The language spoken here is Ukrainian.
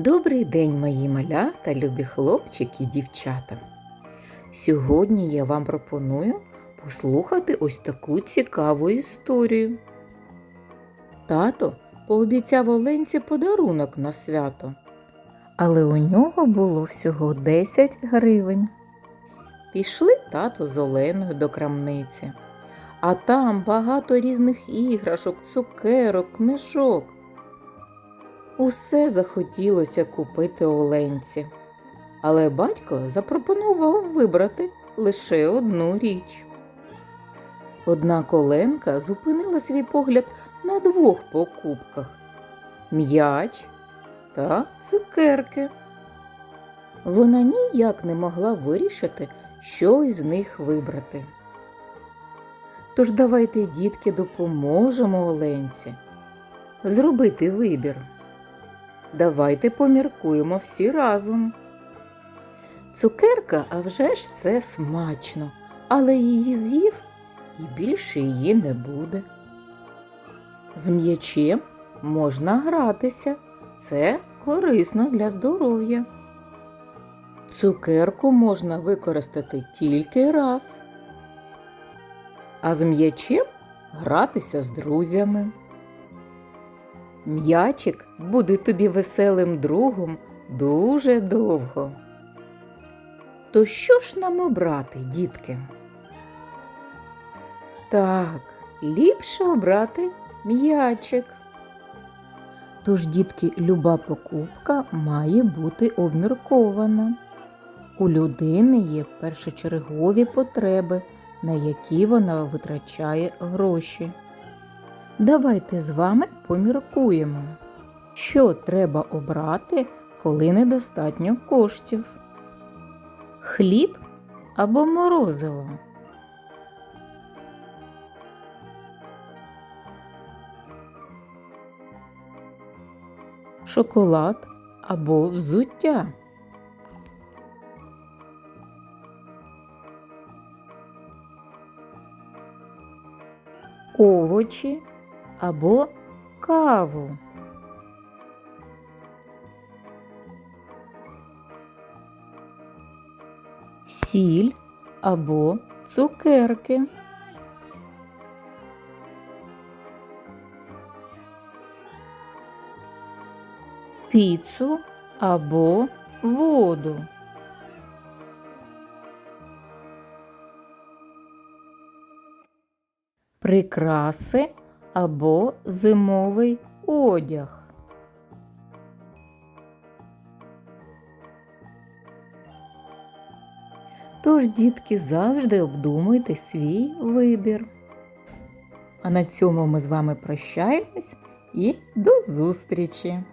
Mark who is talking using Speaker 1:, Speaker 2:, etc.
Speaker 1: Добрий день, мої малята, любі хлопчики і дівчата. Сьогодні я вам пропоную послухати ось таку цікаву історію. Тато пообіцяв Оленці подарунок на свято, але у нього було всього 10 гривень. Пішли тато з Оленою до крамниці, а там багато різних іграшок, цукерок, книжок. Усе захотілося купити Оленці, але батько запропонував вибрати лише одну річ. Однак Оленка зупинила свій погляд на двох покупках м'яч та цукерки. Вона ніяк не могла вирішити, що із них вибрати. Тож давайте, дітки, допоможемо Оленці зробити вибір. Давайте поміркуємо всі разом. Цукерка, а вже ж це смачно, але її з'їв і більше її не буде. З м'ячем можна гратися, це корисно для здоров'я. Цукерку можна використати тільки раз, а з м'ячем гратися з друзями. М'ячик буде тобі веселим другом дуже довго. То що ж нам обрати, дітки? Так, ліпше обрати м'ячик. Тож, дітки, люба покупка має бути обміркована. У людини є першочергові потреби, на які вона витрачає гроші. Давайте з вами поміркуємо, що треба обрати, коли недостатньо коштів. Хліб або морозиво. Шоколад або взуття. Овочі або каву. Сіль або цукерки. Піцу або воду. Прикраси або зимовий одяг. Тож, дітки, завжди обдумуйте свій вибір. А на цьому ми з вами прощаємось і до зустрічі!